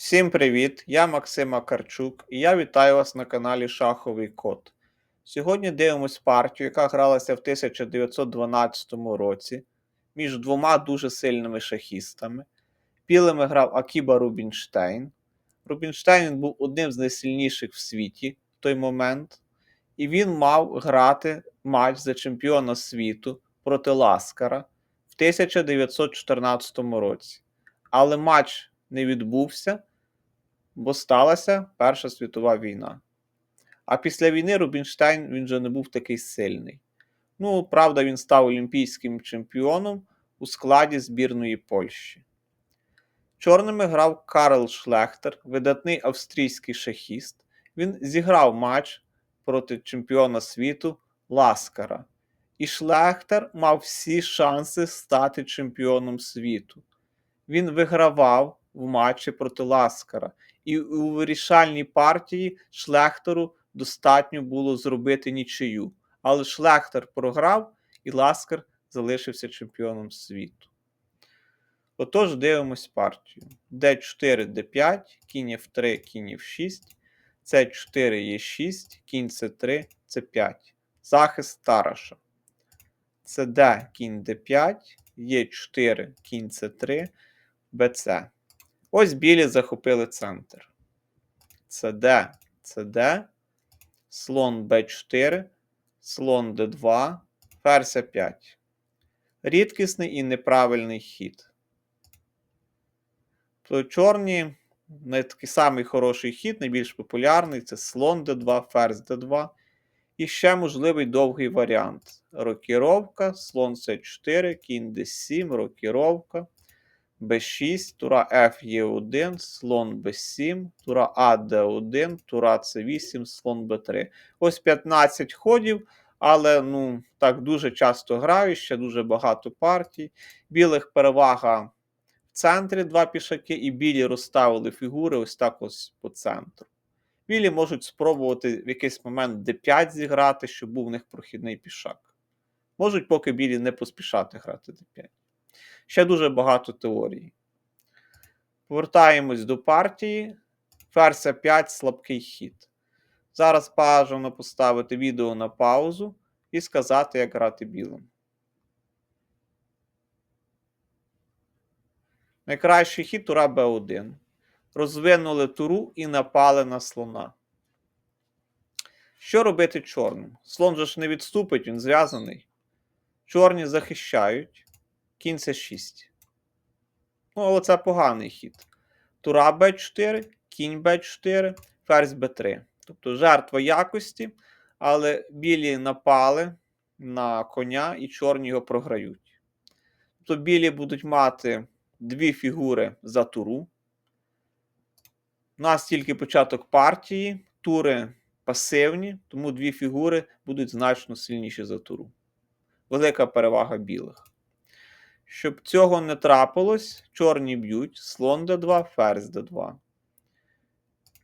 Всім привіт! Я Максим Акарчук і я вітаю вас на каналі Шаховий Код. Сьогодні дивимось партію, яка гралася в 1912 році між двома дуже сильними шахістами. Білими грав Акіба Рубінштейн. Рубінштейн був одним з найсильніших в світі в той момент, і він мав грати матч за чемпіона світу проти Ласкара в 1914 році. Але матч не відбувся, бо сталася Перша світова війна. А після війни Рубінштейн він вже не був такий сильний. Ну, правда, він став олімпійським чемпіоном у складі збірної Польщі. Чорними грав Карл Шлехтер, видатний австрійський шахіст. Він зіграв матч проти чемпіона світу Ласкара. І Шлехтер мав всі шанси стати чемпіоном світу. Він вигравав в матчі проти Ласкара. І у вирішальній партії Шлехтеру достатньо було зробити нічию. Але Шлехтер програв, і Ласкар залишився чемпіоном світу. Отож, дивимось партію. d4, d5, кінь f3, кінь f6, c4, e6, кінь c3, c5. Захист Тараша. cd, кінь d5, e4, кінь c3, bc. Ось білі захопили центр. cd, cd, слон b4, слон d2, ферзь 5. Рідкісний і неправильний хід. То чорні не такий самий хороший хід, найбільш популярний це слон d2, ферзь d2. І ще можливий довгий варіант. Рокіровка, слон c4, кінь d7, рокіровка, b6, тура F Е1, слон b7, тура А d1, тура c8, слон b3. Ось 15 ходів, але ну, так дуже часто граю, ще дуже багато партій. Білих перевага в центрі два пішаки, і білі розставили фігури ось так ось по центру. Білі можуть спробувати в якийсь момент d5 зіграти, щоб був в них прохідний пішак. Можуть поки білі не поспішати грати d5. Ще дуже багато теорій. Повертаємось до партії. Ферзь 5 слабкий хід. Зараз бажано поставити відео на паузу і сказати, як грати білим. Найкращий хід тура Б1. Розвинули туру і напали на слона. Що робити чорним? Слон же ж не відступить, він зв'язаний. Чорні захищають. Кінь це 6. Ну, але це поганий хід. Тура Б4, кінь Б4, ферзь Б3. Тобто жертва якості, але білі напали на коня і чорні його програють. Тобто білі будуть мати дві фігури за туру. У нас тільки початок партії, тури пасивні, тому дві фігури будуть значно сильніші за туру. Велика перевага білих. Щоб цього не трапилось, чорні б'ють слон d2, ферзь d2.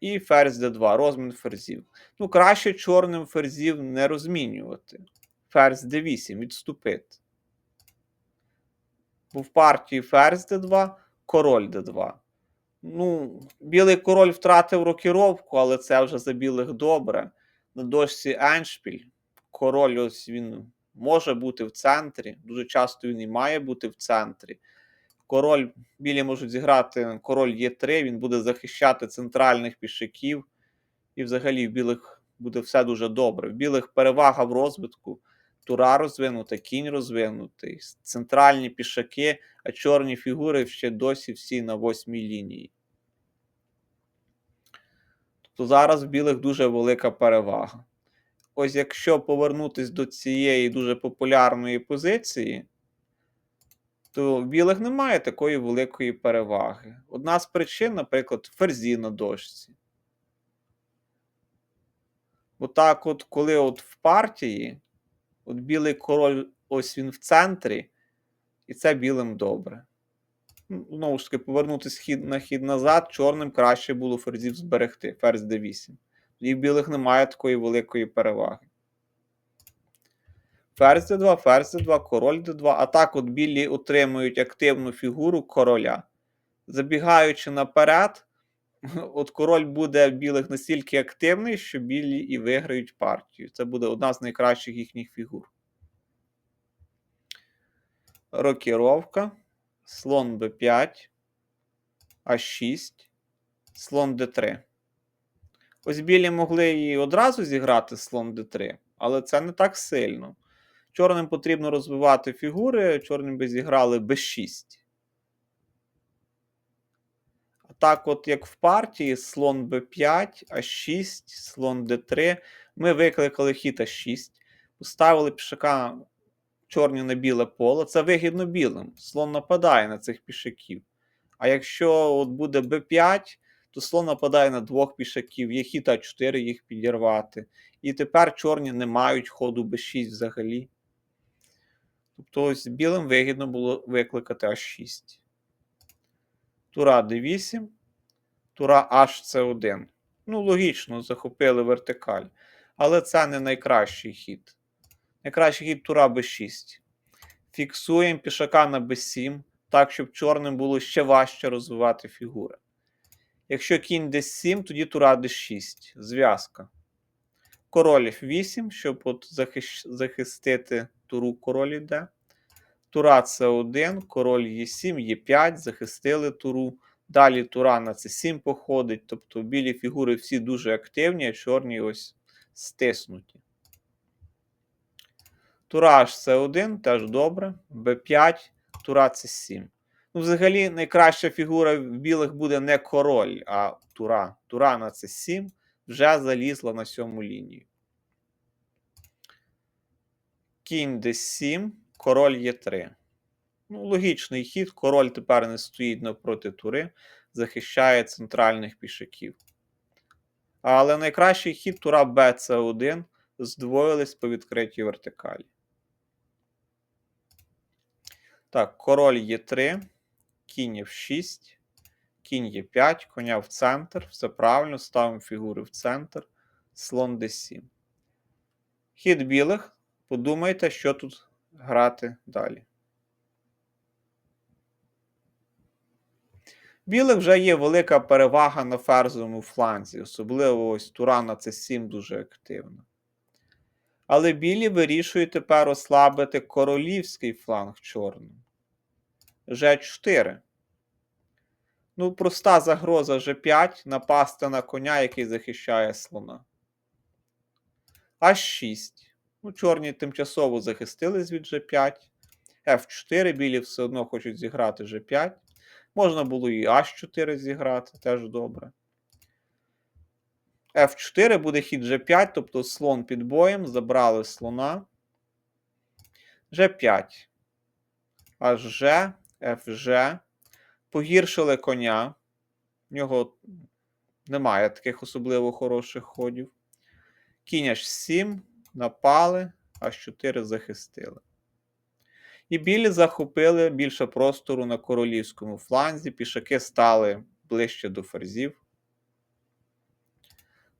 І ферзь d2, розмін ферзів. Ну, краще чорним ферзів не розмінювати. Ферзь d8 відступити. Бо в партії ферзь d2, король d2. Ну, білий король втратив рокіровку, але це вже за білих добре. На дошці Еншпіль. Король ось він може бути в центрі. Дуже часто він і має бути в центрі. Король білі можуть зіграти король Е3, він буде захищати центральних пішаків. І взагалі в білих буде все дуже добре. В білих перевага в розвитку. Тура розвинута, кінь розвинутий, центральні пішаки, а чорні фігури ще досі всі на восьмій лінії. Тобто зараз в білих дуже велика перевага. Ось якщо повернутися до цієї дуже популярної позиції, то в білих немає такої великої переваги. Одна з причин, наприклад, ферзі на дошці. Бо так, от, коли от в партії, от білий король, ось він в центрі, і це білим добре. Знову ж таки, повернутися хід на хід назад, чорним краще було ферзів зберегти, ферзь d8. І в білих немає такої великої переваги. Ферзь d2, ферзь d2, король d2. А так от білі отримують активну фігуру короля. Забігаючи наперед, от король буде в білих настільки активний, що білі і виграють партію. Це буде одна з найкращих їхніх фігур. Рокіровка, слон b5, а6, слон d3. Ось білі могли і одразу зіграти слон d3, але це не так сильно. Чорним потрібно розвивати фігури, чорним би зіграли b6. А так, от як в партії, слон b5, а6, слон d3. Ми викликали хід а6, поставили пішака чорні на біле поле. Це вигідно білим. Слон нападає на цих пішаків. А якщо от буде b5, то слон нападає на двох пішаків, є хід а4 їх підірвати. І тепер чорні не мають ходу b6 взагалі. Тобто ось білим вигідно було викликати А6. Тура d8, тура HC1. Ну, логічно, захопили вертикаль. Але це не найкращий хід. Найкращий хід тура b6. Фіксуємо пішака на b7, так, щоб чорним було ще важче розвивати фігури. Якщо кінь d7, тоді тура d6. Зв'язка. Король f8, щоб от захищ... захистити туру король йде. Тура С1, король Е7, Е5, захистили туру. Далі тура на С7 походить. Тобто білі фігури всі дуже активні, а чорні ось стиснуті. Тура С1 теж добре. Б5, тура С7. Ну, взагалі, найкраща фігура в білих буде не король, а тура. Тура на С7 вже залізла на сьому лінію. Кінь d7, король Е3. Ну, логічний хід. Король тепер не стоїть навпроти тури, захищає центральних пішаків. Але найкращий хід тура Б1 здвоїлись по відкритій вертикалі. Так, король Е3, кінь F6, кінь Е5, коня в центр. Все правильно, ставимо фігури в центр, слон d7. Хід білих. Подумайте, що тут грати далі. Білих вже є велика перевага на ферзовому фланзі, особливо ось тура на c7 дуже активна. Але білі вирішують тепер ослабити королівський фланг чорним. G4. Ну, проста загроза G5 напасти на коня, який захищає слона. H6. Ну, чорні тимчасово захистились від G5. F4, білі все одно хочуть зіграти G5. Можна було і H4 зіграти, теж добре. F4 буде хід G5, тобто слон під боєм, забрали слона. G5. HG, FG. Погіршили коня. В нього немає таких особливо хороших ходів. Кінь H7 напали, H4 захистили. І білі захопили більше простору на королівському фланзі, пішаки стали ближче до ферзів.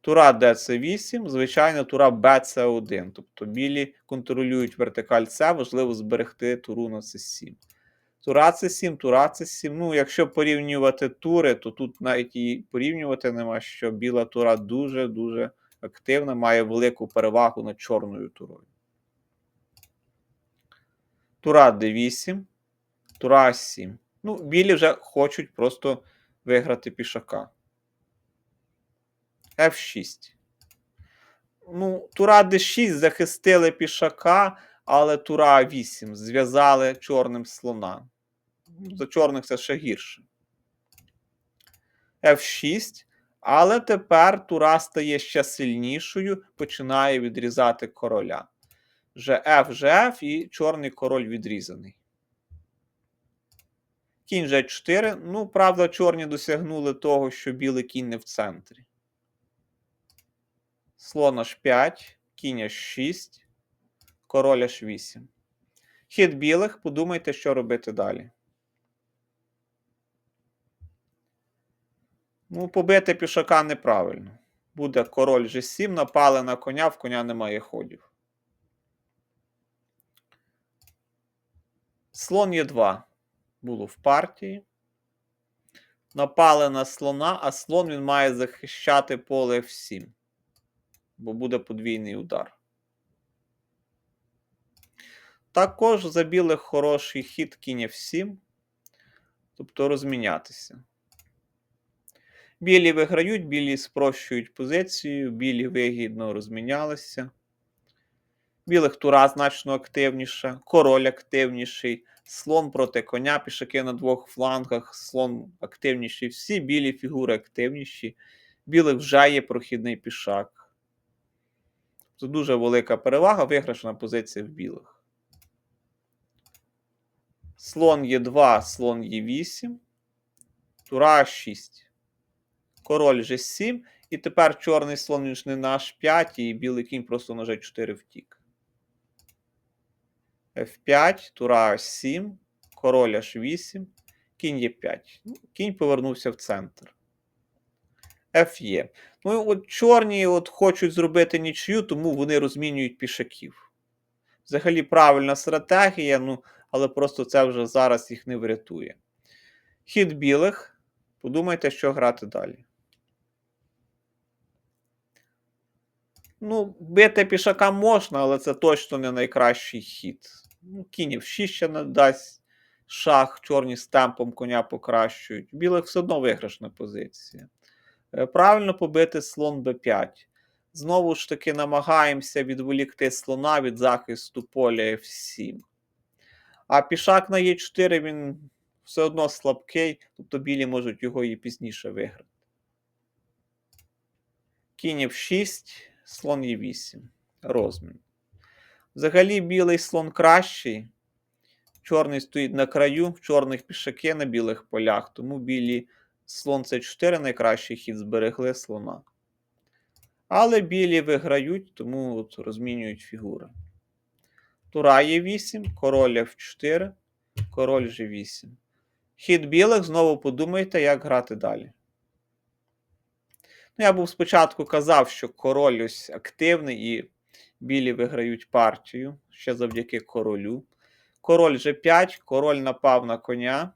Тура ДЦ8, звичайно, тура БЦ1. Тобто білі контролюють вертикаль С, важливо зберегти туру на С7. Тура С7, тура С7. Ну, якщо порівнювати тури, то тут навіть і порівнювати нема, що біла тура дуже-дуже активна, має велику перевагу над чорною турою. Тура d8, тура А7. Ну, білі вже хочуть просто виграти пішака. F6. Ну, тура d6 захистили пішака, але тура А8 зв'язали чорним слона. За чорних це ще гірше. F6. Але тепер тура стає ще сильнішою, починає відрізати короля. GF, GF і чорний король відрізаний. Кінь G4. Ну, правда, чорні досягнули того, що білий кінь не в центрі. Слон H5, кінь H6, король H8. Хід білих, подумайте, що робити далі. Ну, побити пішака неправильно. Буде король G7, напали на коня, в коня немає ходів. Слон Є2 було в партії. напали на слона, а слон він має захищати поле F7. Бо буде подвійний удар. Також за білих хороший хід кінь F7. Тобто розмінятися. Білі виграють, білі спрощують позицію, білі вигідно розмінялися. Білих тура значно активніша, король активніший, слон проти коня, пішаки на двох флангах, слон активніший. Всі білі фігури активніші. Білих вже є прохідний пішак. Це дуже велика перевага, виграшна позиція в білих. Слон Е2, слон Е8, тура 6. Король G7. І тепер чорний слон він ж не на H5, і білий кінь просто на G4 втік. F5, тура H7, король H8, кінь Е5. Ну, Кінь повернувся в центр. Ф'є. Ну, от чорні от хочуть зробити нічию, тому вони розмінюють пішаків. Взагалі правильна стратегія, ну, але просто це вже зараз їх не врятує. Хід білих. Подумайте, що грати далі. Ну, бити пішака можна, але це точно не найкращий хід. Ну, Кінів 6 ще не дасть. Шах, чорні з темпом коня покращують. Білих все одно виграшна позиція. Е, Правильно побити слон b5. Знову ж таки, намагаємося відволікти слона від захисту поля F7. А пішак на Е4 він все одно слабкий, тобто білі можуть його і пізніше виграти. Кінь F6, слон Е8. Розмін. Взагалі, білий слон кращий. Чорний стоїть на краю, в чорних пішаки на білих полях, тому білі слон С4 найкращий хід зберегли слона. Але білі виграють, тому от розмінюють фігури. Тура Е8, король F4, король G8. Хід білих, знову подумайте, як грати далі. Ну, Я був спочатку казав, що король ось активний і білі виграють партію ще завдяки королю. Король G5, король напав на коня.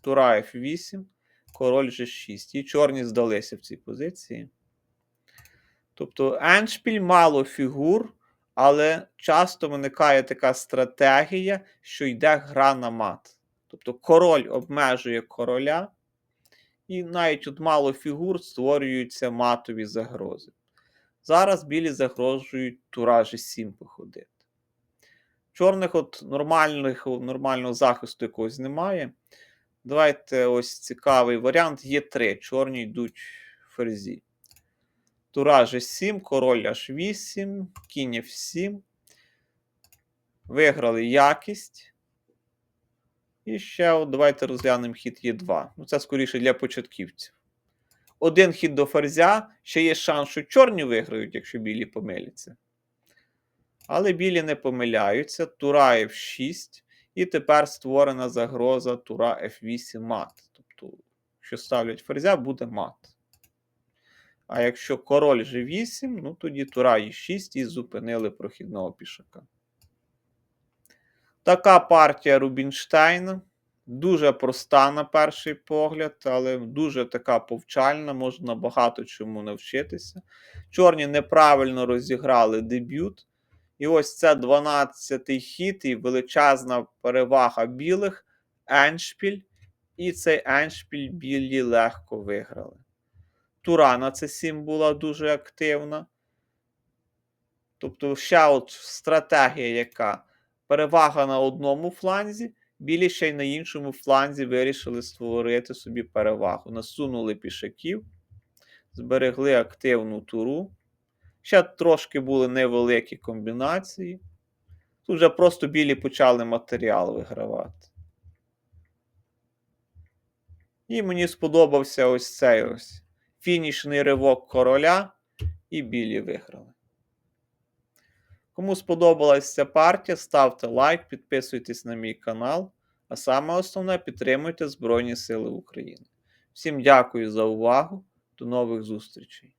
Тура F8, король G6. І чорні здалися в цій позиції. Тобто еншпіль мало фігур, але часто виникає така стратегія, що йде гра на мат. Тобто король обмежує короля, і навіть от мало фігур створюються матові загрози. Зараз білі загрожують тура G7 походити. Чорних от нормальних, нормального захисту якогось немає. Давайте ось цікавий варіант. Є 3. Чорні йдуть ферзі. Тура G7, король H8, кінь F7. Виграли якість. І ще от давайте розглянемо хід Е2. Ну, це скоріше для початківців. Один хід до ферзя. Ще є шанс, що чорні виграють, якщо білі помиляться. Але білі не помиляються. Тура F6. І тепер створена загроза тура F8 мат. Тобто, якщо ставлять ферзя, буде мат. А якщо король G8, ну тоді тура E6 і зупинили прохідного пішака. Така партія Рубінштейна. Дуже проста на перший погляд, але дуже така повчальна, можна багато чому навчитися. Чорні неправильно розіграли дебют. І ось це 12-й хід і величезна перевага білих, еншпіль. І цей еншпіль білі легко виграли. Тура на С7 була дуже активна. Тобто, ще от стратегія, яка перевага на одному фланзі, білі ще й на іншому фланзі вирішили створити собі перевагу. Насунули пішаків, зберегли активну туру. Ще трошки були невеликі комбінації. Тут вже просто білі почали матеріал вигравати. І мені сподобався ось цей ось фінішний ривок короля, і білі виграли. Кому сподобалася ця партія, ставте лайк, підписуйтесь на мій канал. А саме основне підтримуйте Збройні Сили України. Всім дякую за увагу. До нових зустрічей!